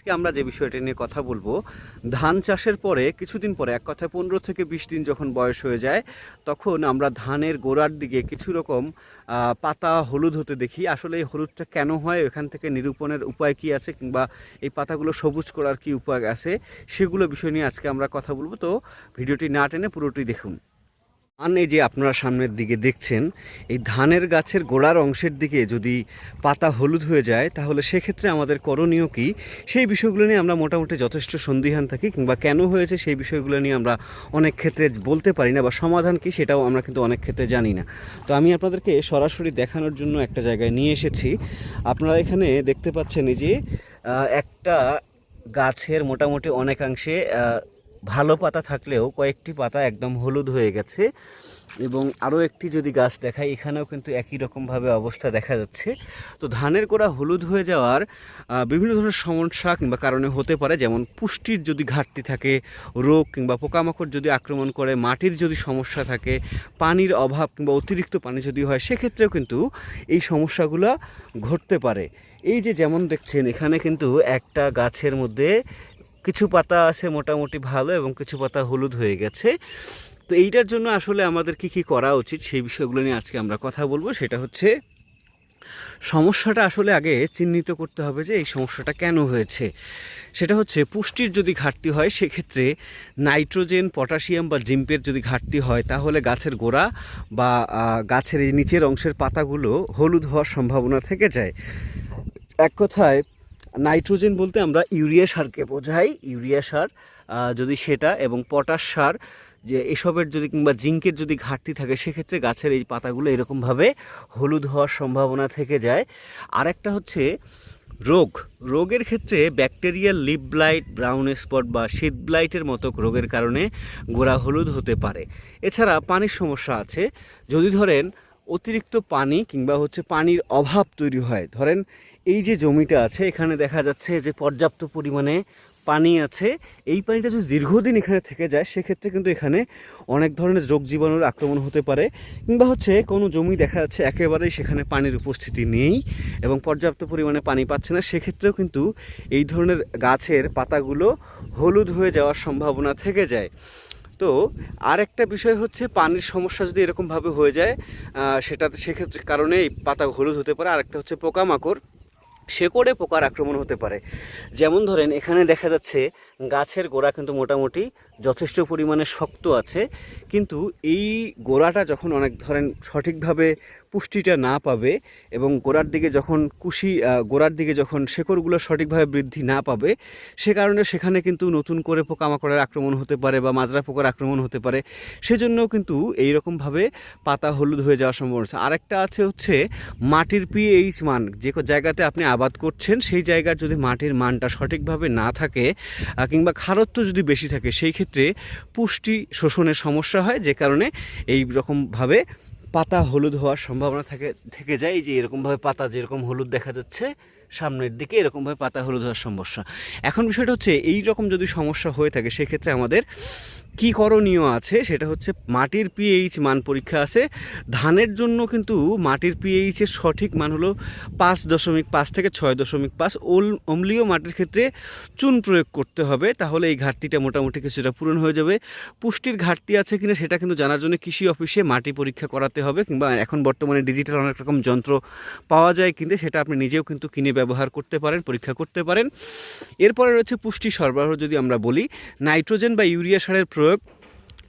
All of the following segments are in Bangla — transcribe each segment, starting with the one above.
আজকে আমরা যে বিষয়টা নিয়ে কথা বলব, ধান চাষের পরে, কিছুদিন পরে, এক কথায় পনেরো থেকে বিশ দিন যখন বয়স হয়ে যায়, তখন আমরা ধানের গোড়ার দিকে কিছু রকম পাতা হলুদ হতে দেখি। আসলে এই হলুদটা কেন হয়? এখান থেকে নিরূপণের উপায় কি আছে? কিংবা এই পাতাগুলো সবুজ করার কি উপায় আছে? সেগুলো বিষয় নিয়ে আজকে আমরা কথা বলব। তো ভিডিওটি না টেনে পুরোটি দেখুন। ধান এই যে আপনারা সামনের দিকে দেখছেন, এই ধানের গাছের গোড়ার অংশের দিকে যদি পাতা হলুদ হয়ে যায়, তাহলে সেক্ষেত্রে আমাদের করণীয় কি? সেই বিষয়গুলো নিয়ে আমরা মোটামুটি যথেষ্ট সন্দিহান থাকি, কিংবা কেন হয়েছে সেই বিষয়গুলো নিয়ে আমরা অনেক ক্ষেত্রে বলতে পারি না, বা সমাধান কি সেটাও আমরা কিন্তু অনেক ক্ষেত্রে জানি না। তো আমি আপনাদেরকে সরাসরি দেখানোর জন্য একটা জায়গায় নিয়ে এসেছি। আপনারা এখানে দেখতে পাচ্ছেন এই যে একটা গাছের মোটামুটি অনেকাংশে ভালো পাতা থাকলেও কয়েকটি পাতা একদম হলুদ হয়ে গেছে এবং আরও একটি যদি গাছ দেখাই, এখানেও কিন্তু একই রকমভাবে অবস্থা দেখা যাচ্ছে। তো ধানের গোড়া হলুদ হয়ে যাওয়ার বিভিন্ন ধরনের সমস্যা কিংবা কারণে হতে পারে, যেমন পুষ্টির যদি ঘাটতি থাকে, রোগ কিংবা পোকামাকড় যদি আক্রমণ করে, মাটির যদি সমস্যা থাকে, পানির অভাব কিংবা অতিরিক্ত পানি যদি হয়, সেক্ষেত্রেও কিন্তু এই সমস্যাগুলো ঘটতে পারে। এই যে যেমন দেখছেন, এখানে কিন্তু একটা গাছের মধ্যে কিছু পাতা আছে মোটামুটি ভালো এবং কিছু পাতা হলুদ হয়ে গেছে। তো এইটার জন্য আসলে আমাদের কি কি করা উচিত সেই বিষয়গুলো নিয়ে আজকে আমরা কথা বলব। সেটা হচ্ছে, সমস্যাটা আসলে আগে চিহ্নিত করতে হবে যে এই সমস্যাটা কেন হয়েছে। সেটা হচ্ছে, পুষ্টির যদি ঘাটতি হয়, সেক্ষেত্রে নাইট্রোজেন, পটাশিয়াম বা জিম্পের যদি ঘাটতি হয়, তাহলে গাছের গোড়া বা গাছের এই নিচের অংশের পাতাগুলো হলুদ হওয়ার সম্ভাবনা থেকে যায়। এক কথায় নাইট্রোজেন বলতে আমরা ইউরিয়া সারকে বোঝাই। ইউরিয়া সার যদি সেটা এবং পটাশ সার, যে এসবের যদি কিংবা জিঙ্কের যদি ঘাটতি থাকে, সেক্ষেত্রে গাছের এই পাতাগুলো এরকমভাবে হলুদ হওয়ার সম্ভাবনা থেকে যায়। আরেকটা হচ্ছে রোগ। রোগের ক্ষেত্রে bacterial leaf blight, brown spot বা শীত ব্লাইটের মতো রোগের কারণে গোড়া হলুদ হতে পারে। এছাড়া পানির সমস্যা আছে। যদি ধরেন অতিরিক্ত পানি কিংবা হচ্ছে পানির অভাব তৈরি হয়, ধরেন এই যে জমিটা আছে, এখানে দেখা যাচ্ছে যে পর্যাপ্ত পরিমাণে পানি আছে। এই পানিটা যদি দীর্ঘদিন এখানে থেকে যায়, সেক্ষেত্রে কিন্তু এখানে অনেক ধরনের রোগ জীবাণুর আক্রমণ হতে পারে। কিংবা হচ্ছে কোনো জমি দেখা যাচ্ছে একেবারেই সেখানে পানির উপস্থিতি নেই এবং পর্যাপ্ত পরিমাণে পানি পাচ্ছে না। সেক্ষেত্রেও কিন্তু এই ধরনের গাছের পাতাগুলো হলুদ হয়ে যাওয়ার সম্ভাবনা থেকে যায়। তো আরেকটা বিষয় হচ্ছে পানির সমস্যা যদি এরকমভাবে হয়ে যায় সেটাতে সেক্ষেত্রে কারণে এই পাতা হলুদ হতে পারে। আর একটা হচ্ছে পোকামাকড়। শেকড়ে পোকার আক্রমণ হতে পারে। যেমন ধরেন এখানে দেখা যাচ্ছে গাছের গোড়া কিন্তু মোটামুটি যথেষ্ট পরিমাণে শক্ত আছে। কিন্তু এই গোড়াটা যখন অনেক ধরেন সঠিকভাবে পুষ্টিটা না পাবে এবং গোড়ার দিকে যখন কুশি গোড়ার দিকে যখন শেকড়গুলো সঠিকভাবে বৃদ্ধি না পাবে, সে কারণে সেখানে কিন্তু নতুন করে পোকামাকড়ের আক্রমণ হতে পারে বা মাজরা পোকার আক্রমণ হতে পারে। সেজন্যও কিন্তু এই রকমভাবে পাতা হলুদ হয়ে যাওয়ার সম্ভাবনা আছে। আরেকটা আছে হচ্ছে মাটির পিএইচ মান। যে জায়গাতে আপনি আবাদ করছেন, সেই জায়গার যদি মাটির মানটা সঠিকভাবে না থাকে কিংবা খারত্ব যদি বেশি থাকে, সেই ক্ষেত্রে পুষ্টি শোষণের সমস্যা হয়, যে কারণে এই রকমভাবে পাতা হলুদ হওয়ার সম্ভাবনা থাকে, থেকে যায়। যে এরকমভাবে পাতা যেরকম হলুদ দেখা যাচ্ছে, সামনের দিকে এরকমভাবে পাতা হলুদ হওয়ার সমস্যা। এখন বিষয়টা হচ্ছে, এই রকম যদি সমস্যা হয়ে থাকে সেক্ষেত্রে আমাদের কি করণীয় আছে? সেটা হচ্ছে মাটির পিএইচ মান পরীক্ষা আছে। ধানের জন্য কিন্তু মাটির পিএইচের সঠিক মান হলো পাঁচ দশমিক পাঁচ থেকে ছয় দশমিক পাঁচ। ওল, অম্লীয় মাটির ক্ষেত্রে চুন প্রয়োগ করতে হবে। তাহলে এই ঘাটতিটা মোটামুটি কিছুটা পূরণ হয়ে যাবে। পুষ্টির ঘাটতি আছে কিনা সেটা কিন্তু জানার জন্য কৃষি অফিসে মাটি পরীক্ষা করাতে হবে কিংবা এখন বর্তমানে ডিজিটাল অনেক রকম যন্ত্র পাওয়া যায় কিন্তু, সেটা আপনি নিজেও কিন্তু কিনে ব্যবহার করতে পারেন, পরীক্ষা করতে পারেন। এরপরে রয়েছে পুষ্টি সরবরাহ যদি আমরা বলি, নাইট্রোজেন বা ইউরিয়া সারের প্রয়োগ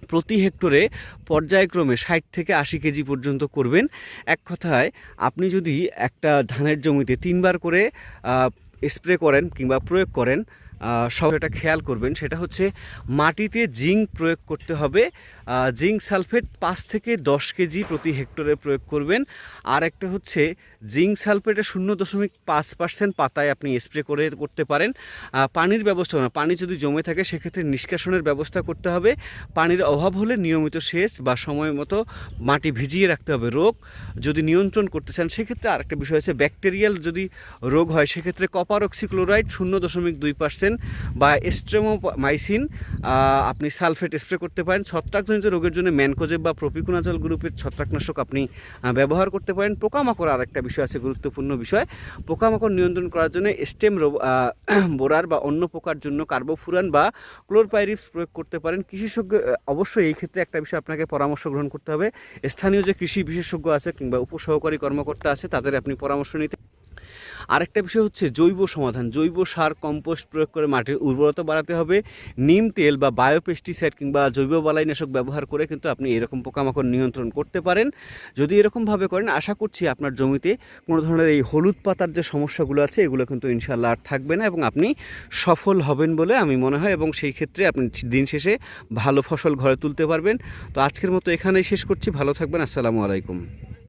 প্রতি হেক্টরে পর্যায়ক্রমে ষাট থেকে আশি কেজি পর্যন্ত করবেন। এক কথায়, আপনি যদি একটা ধানের জমিতে তিনবার করে স্প্রে করেন কিংবা প্রয়োগ করেন সব এটা খেয়াল করবেন, সেটা হচ্ছে মাটিতে জিঙ্ক প্রয়োগ করতে হবে। জিঙ্ক সালফেট পাঁচ থেকে দশ কেজি প্রতি হেক্টরে প্রয়োগ করবেন। আর একটা হচ্ছে, জিঙ্ক সালফেটে শূন্য দশমিক পাঁচ পার্সেন্ট পাতায় আপনি স্প্রে করে করতে পারেন। পানির ব্যবস্থাপনা পানি যদি জমে থাকে, সেক্ষেত্রে নিষ্কাশনের ব্যবস্থা করতে হবে। পানির অভাব হলে নিয়মিত সেচ বা সময় মতো মাটি ভিজিয়ে রাখতে হবে রোগ। যদি নিয়ন্ত্রণ করতে চান, সেক্ষেত্রে আরেকটা বিষয় হচ্ছে, ব্যাকটেরিয়াল যদি রোগ হয়, সেক্ষেত্রে কপার অক্সিক্লোরাইড শূন্য দশমিক দুই পার্সেন্ট পারেন বা এস্ট্রেমোমাইসিন আপনি সালফেট স্প্রে করতে পারেন। ছত্রাকজনিত রোগের জন্য ম্যানকোজেব বা প্রপিকুনাজল গ্রুপের ছত্রাকনাশক আপনি ব্যবহার করতে পারেন। পোকামাকড় আর একটা বিষয় আছে গুরুত্বপূর্ণ বিষয়। পোকামাকড় নিয়ন্ত্রণ করার জন্য স্টেম বোরার বা অন্য পোকার জন্য কার্বোফুরান বা ক্লোরপাইরিপস প্রয়োগ করতে পারেন। কৃষিসজ্ঞ আহ, অবশ্যই এই ক্ষেত্রে একটা বিষয় আপনাকে পরামর্শ গ্রহণ করতে হবে। স্থানীয় যে কৃষি বিশেষজ্ঞ আছে কিংবা উপসহকারী কর্মকর্তা আছে তাদের আপনি পরামর্শ নিতে আরেকটা বিষয় হচ্ছে জৈব সমাধান। জৈব সার, কম্পোস্ট প্রয়োগ করে মাটির উর্বরতা বাড়াতে হবে। নিম তেল বা বায়োপেস্টিসাইড কিংবা জৈব বালাইনাশক ব্যবহার করে কিন্তু আপনি এরকম পোকামাকড় নিয়ন্ত্রণ করতে পারেন। যদি এরকমভাবে করেন, আশা করছি আপনার জমিতে কোনো ধরনের এই হলুদ পাতার যে সমস্যাগুলো আছে, এগুলো কিন্তু ইনশাল্লাহ আর থাকবে না এবং আপনি সফল হবেন বলে আমি মনে হয় এবং সেই ক্ষেত্রে আপনি দিন শেষে ভালো ফসল ঘরে তুলতে পারবেন। তো আজকের মতো এখানেই শেষ করছি। ভালো থাকবেন। আসসালামু আলাইকুম।